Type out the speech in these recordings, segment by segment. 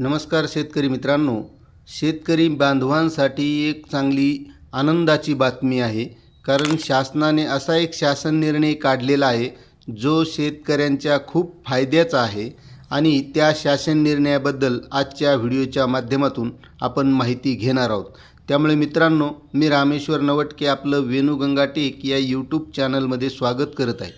नमस्कार शेतकरी मित्रांनो. शेतकरी बांधवांसाठी एक चांगली आनंदाची बातमी आहे. कारण शासनाने असा एक शासन निर्णय काढलेला आहे जो शेतकऱ्यांच्या खूप फायद्याचा आहे. आणि त्या शासन निर्णयाबद्दल आजच्या व्हिडिओच्या माध्यमातून आपण माहिती घेणार आहोत. त्यामुळे मित्रांनो मी रामेश्वर नवटके आपलं वेणुगंगा टेक या यूट्यूब चॅनलमध्ये स्वागत करत आहे.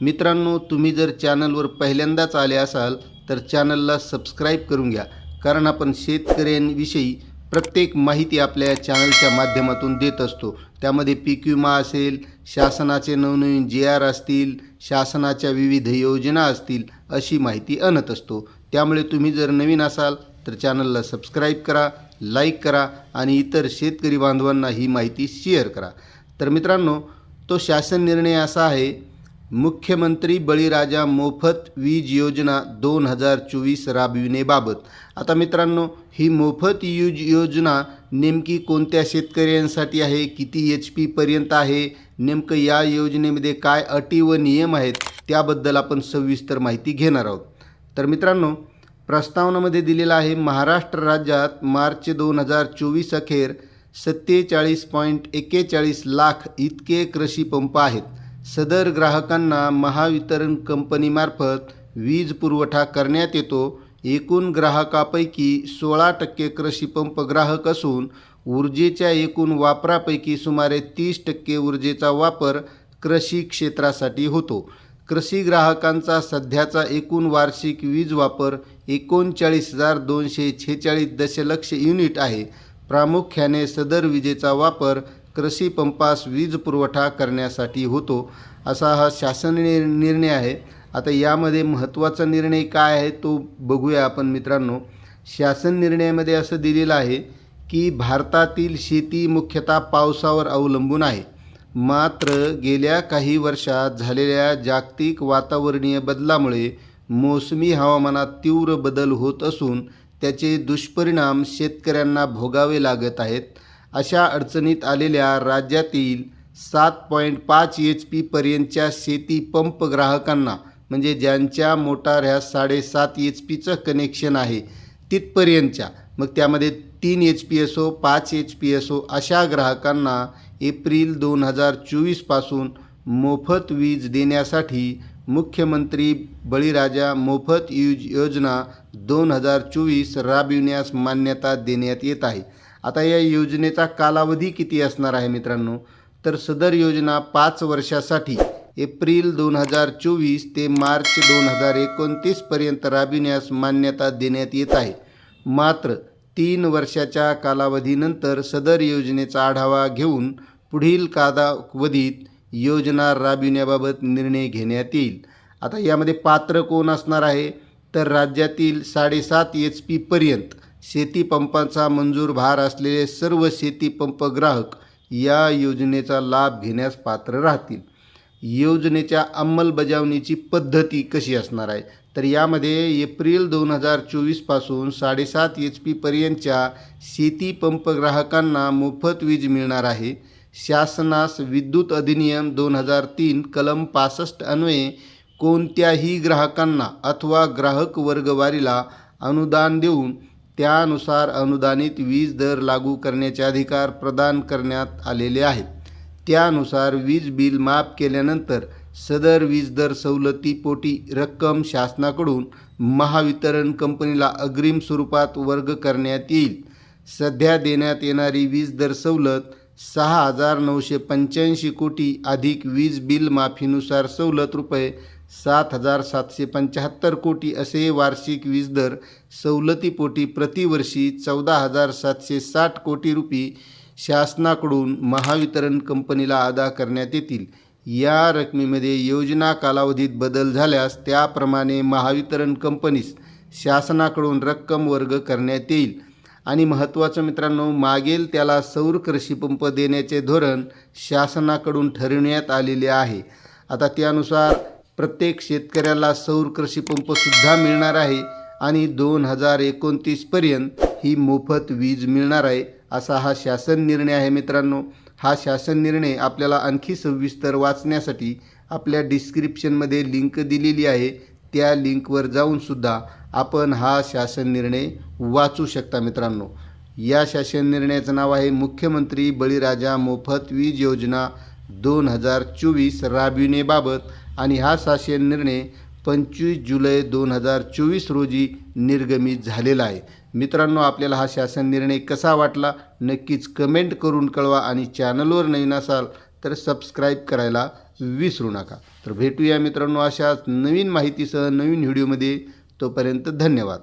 मित्रांनो तुम्ही जर चॅनलवर पहिल्यांदाच आले असाल तर चॅनलला सबस्क्राईब करून घ्या. कारण आपण शेतकऱ्यांविषयी प्रत्येक माहिती आपल्या चॅनलच्या माध्यमातून देत असतो. त्यामध्ये पीक विमा असेल शासनाचे नवनवीन जे आर असतील शासनाच्या विविध योजना असतील अशी माहिती आणत असतो. त्यामुळे तुम्ही जर नवीन असाल तर चॅनलला सबस्क्राईब करा लाईक करा आणि इतर शेतकरी बांधवांना ही माहिती शेअर करा. तर मित्रांनो तो शासन निर्णय असा आहे मुख्यमंत्री बळीराजा मोफत वीज योजना दोन हजार चोवीस राबविणेबाबत आता मित्रांनो ही मोफत यूज योजना नेमकी कोणत्या शेतकऱ्यांसाठी आहे किती एच पीपर्यंत आहे नेमकं या योजनेमध्ये काय अटी व नियम आहेत त्याबद्दल आपण सविस्तर माहिती घेणार आहोत. तर मित्रांनो प्रस्तावनामध्ये दिलेला आहे महाराष्ट्र राज्यात मार्च दोन हजार चोवीस अखेर सत्तेचाळीस पॉईंट एक्केचाळीस लाख इतके कृषी पंप आहेत. सदर ग्राहकांना महावितरण कंपनीमार्फत वीज पुरवठा करण्यात येतो. एकूण ग्राहकापैकी सोळा टक्के कृषी पंप ग्राहक असून ऊर्जेच्या एकूण वापरापैकी सुमारे तीस टक्के ऊर्जेचा वापर कृषी क्षेत्रासाठी होतो. कृषी ग्राहकांचा सध्याचा एकूण वार्षिक वीज वापर एकोणचाळीस हजार दोनशे छेचाळीस दशलक्ष युनिट आहे. प्रामुख्याने सदर विजेचा वापर कृषी पंपास वीज पुरवठा करण्यासाठी होतो असा हा शासन नि- निर्णय आहे. आता यामध्ये महत्त्वाचा निर्णय काय आहे तो बघूया आपण मित्रांनो. शासन निर्णयामध्ये असं दिलेलं आहे की भारतातील शेती मुख्यतः पावसावर अवलंबून आहे. मात्र गेल्या काही वर्षात झालेल्या जागतिक वातावरणीय बदलामुळे मोसमी हवामानात तीव्र बदल होत असून त्याचे दुष्परिणाम शेतकऱ्यांना भोगावे लागत आहेत. अशा अडचणीत आलेल्या राज्यातील सात पॉईंट पाच एच पीपर्यंतच्या शेती पंप ग्राहकांना म्हणजे ज्यांच्या मोटार ह्या साडेसात एच पीचं कनेक्शन आहे तिथपर्यंतच्या मग त्यामध्ये तीन एच पी असो पाच एच पी असो अशा ग्राहकांना एप्रिल दोन हजार चोवीसपासून मोफत वीज देण्यासाठी मुख्यमंत्री बळीराजा मोफत यूज योजना दोन हजार चोवीस राबविण्यास मान्यता देण्यात येत आहे. आता या योजनेचा कालावधी किती असणार आहे मित्रांनो? तर सदर योजना पाच वर्षासाठी एप्रिल दोन हजार चोवीस ते मार्च दोन हजार एकोणतीसपर्यंत राबविण्यास मान्यता देण्यात येत आहे. मात्र तीन वर्षाच्या कालावधीनंतर सदर योजनेचा आढावा घेऊन पुढील कालावधीत योजना राबविण्याबाबत निर्णय घेण्यात येईल. आता यामध्ये पात्र कोण असणार आहे? तर राज्यातील साडेसात एच पीपर्यंत शेतीपंपांचा मंजूर भार असलेले सर्व शेती पंप ग्राहक या योजनेचा लाभ घेण्यास पात्र राहतील. योजनेच्या अंमलबजावणीची पद्धती कशी असणार आहे? तर यामध्ये एप्रिल दोन हजार चोवीसपासून साडेसात एच पीपर्यंतच्या शेती पंप ग्राहकांना मोफत वीज मिळणार आहे. शासनास विद्युत अधिनियम दोन हजार तीन कलम पासष्ट अन्वये कोणत्याही ग्राहकांना अथवा ग्राहक वर्गवारीला अनुदान देऊन त्यानुसार अनुदानित वीज दर लागू करण्याचे अधिकार प्रदान करण्यात आलेले आहेत. त्यानुसार वीज बिल माफ केल्यानंतर सदर वीज दर सवलतीपोटी रक्कम शासनाकडून महावितरण कंपनीला अग्रिम स्वरूपात वर्ग करण्यात येईल. सध्या देण्यात येणारी वीज दर सवलत सहा हजार नऊशे पंच्याऐंशी कोटी अधिक वीज बिल माफीनुसार सवलत रुपये सात हजार सातशे पंच्याहत्तर कोटी असे वार्षिक वीज दर सवलतीपोटी प्रतिवर्षी चौदा हजार सातशे साठ कोटी रुपये शासनाकडून महावितरण कंपनीला अदा करण्यात येतील. या रकमेमध्ये योजना कालावधीत बदल झाल्यास त्याप्रमाणे महावितरण कंपनीस शासनाकडून रक्कम वर्ग करण्यात येईल. आणि महत्त्वाचं मित्रांनो मागेल त्याला सौर कृषीपंप देण्याचे धोरण शासनाकडून ठरविण्यात आलेले आहे. आता त्यानुसार प्रत्येक शेतकऱ्याला सौर कृषी पंपसुद्धा मिळणार आहे आणि दोन हजार एकोणतीसपर्यंत ही मोफत वीज मिळणार आहे असा हा शासन निर्णय आहे मित्रांनो. हा शासन निर्णय आपल्याला आणखी सविस्तर वाचण्यासाठी आपल्या डिस्क्रिप्शनमध्ये लिंक दिलेली आहे. त्या लिंकवर जाऊनसुद्धा आपण हा शासन निर्णय वाचू शकता मित्रांनो. या शासन निर्णयाचं नाव आहे मुख्यमंत्री बळीराजा मोफत वीज योजना दोन हजार चोवीस राबविणेबाबत आणि हा शासन निर्णय पंचवीस जुलै दोन हजार चोवीस रोजी निर्गमित झालेला आहे. मित्रांनो आपल्याला हा शासन निर्णय कसा वाटला? नक्कीच कमेंट करून कळवा आणि चॅनलवर नवीन असाल तर सबस्क्राईब करायला विसरू नका. तर भेटूया मित्रांनो अशाच नवीन माहितीसह नवीन व्हिडिओमध्ये. तोपर्यंत धन्यवाद.